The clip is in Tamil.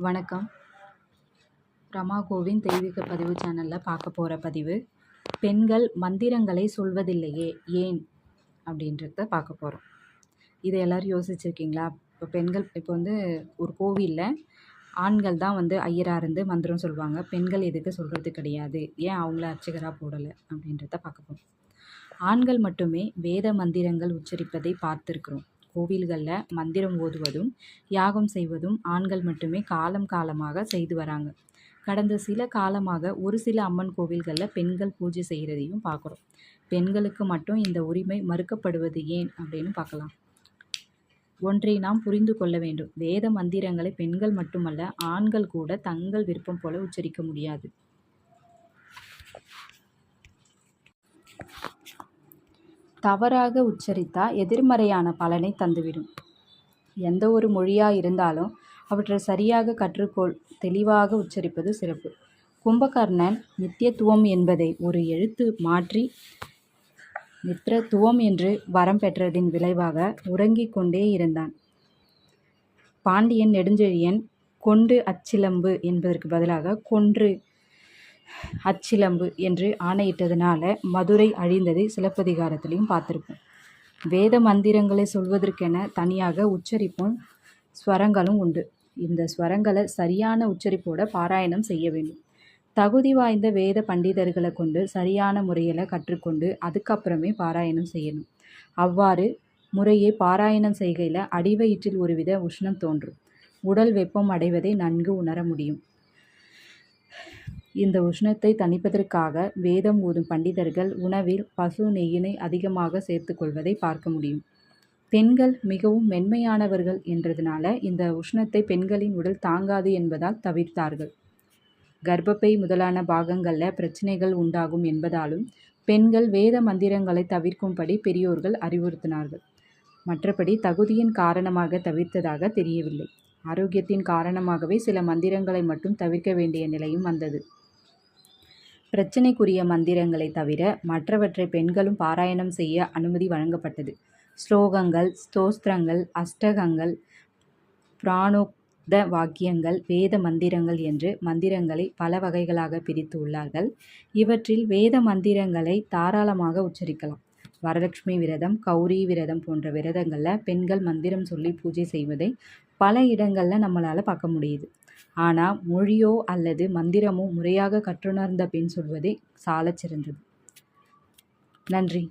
வணக்கம். ரமா கோவிந்த் தெய்வீக பதிவு சேனலில் பார்க்க போகிற பதிவு பெண்கள் மந்திரங்களை சொல்வதில்லையே ஏன்? அப்படின்றத பார்க்க போகிறோம் இதை எல்லோரும் யோசிச்சிருக்கீங்களா? இப்போ பெண்கள் இப்போ வந்து ஒரு கோவிலில் ஆண்கள் தான் வந்து ஐயராக இருந்து மந்திரம் சொல்லுவாங்க பெண்கள் எதுக்கு சொல்கிறது கிடையாது. ஏன் அவங்கள அர்ச்சகராக போடலை? அப்படின்றத பார்க்க போகிறோம் ஆண்கள் மட்டுமே வேத மந்திரங்கள் உச்சரிப்பதை பார்த்துருக்குறோம். கோவில்களில் மந்திரம் ஓதுவதும் யாகம் செய்வதும் ஆண்கள் மட்டுமே காலம் காலமாக செய்து வராங்க. கடந்த சில காலமாக ஒரு சில அம்மன் கோவில்களில் பெண்கள் பூஜை செய்கிறதையும் பார்க்குறோம் பெண்களுக்கு மட்டும் இந்த உரிமை மறுக்கப்படுவது ஏன் அப்படின்னு பார்க்கலாம் ஒன்றை நாம் புரிந்து கொள்ள வேண்டும். வேத மந்திரங்களை பெண்கள் மட்டுமல்ல ஆண்கள் கூட தங்கள் விருப்பம் போல உச்சரிக்க முடியாது. தவறாக உச்சரித்தா எதிர்மறையான பலனை தந்துவிடும். எந்த ஒரு மொழியாக இருந்தாலும் அவற்றை சரியாக கற்றுக்கொள் தெளிவாக உச்சரிப்பது சிறப்பு. கும்பகர்ணன் நித்தியத்துவம் என்பதை ஒரு எழுத்து மாற்றி நித்திரத்துவம் என்று வரம் பெற்றதின் விளைவாக உறங்கிக் கொண்டே இருந்தான். பாண்டியன் நெடுஞ்செழியன் கொண்டு அச்சிலம்பு என்பதற்கு பதிலாக கொன்று அச்சிலம்பு என்று ஆணையிட்டதுனால மதுரை அழிந்ததை சிலப்பதிகாரத்திலையும் பார்த்துருப்போம். வேத மந்திரங்களை சொல்வதற்கென தனியாக உச்சரிப்பும் ஸ்வரங்களும் உண்டு. இந்த ஸ்வரங்களை சரியான உச்சரிப்போட பாராயணம் செய்ய வேண்டும். தகுதி வாய்ந்த வேத பண்டிதர்களை கொண்டு சரியான முறையில் கற்றுக்கொண்டு அதுக்கப்புறமே பாராயணம் செய்யணும். அவ்வாறு முறையை பாராயணம் செய்கையில் அடிவயிற்றில் ஒருவித உஷ்ணம் தோன்றும். உடல் வெப்பம் அடைவதை நன்கு உணர முடியும். இந்த உஷ்ணத்தை தணிப்பதற்காக வேதம் ஓதும் பண்டிதர்கள் உணவில் பசு நெய்யினை அதிகமாக சேர்த்து கொள்வதை பார்க்க முடியும். பெண்கள் மிகவும் மென்மையானவர்கள் என்றதுனால இந்த உஷ்ணத்தை பெண்களின் உடல் தாங்காது என்பதால் தவிர்த்தார்கள். கர்ப்பப்பை முதலான பாகங்களில் பிரச்சனைகள் உண்டாகும் என்பதாலும் பெண்கள் வேத மந்திரங்களை தவிர்க்கும்படி பெரியோர்கள் அறிவுறுத்தினார்கள். மற்றபடி தகுதியின் காரணமாக தவிர்த்ததாக தெரியவில்லை. ஆரோக்கியத்தின் காரணமாகவே சில மந்திரங்களை மட்டும் தவிர்க்க வேண்டிய நிலையும் வந்தது. பிரச்சினைக்குரிய மந்திரங்களை தவிர மற்றவற்றை பெண்களும் பாராயணம் செய்ய அனுமதி வழங்கப்பட்டது. ஸ்லோகங்கள் ஸ்தோஸ்திரங்கள் அஷ்டகங்கள் பிராணோக்த வாக்கியங்கள் வேத மந்திரங்கள் என்று மந்திரங்களை பல வகைகளாக பிரித்து உள்ளார்கள். இவற்றில் வேத மந்திரங்களை தாராளமாக உச்சரிக்கலாம். வரலட்சுமி விரதம் கௌரி விரதம் போன்ற விரதங்களில் பெண்கள் மந்திரம் சொல்லி பூஜை செய்வதை பல இடங்களில் நம்மளால் பார்க்க முடியுது. ஆனால் மொழியோ அல்லது மந்திரமோ முறையாக கற்றுணர்ந்த பின் சொல்வதே சாலச் சிறந்தது நன்றி.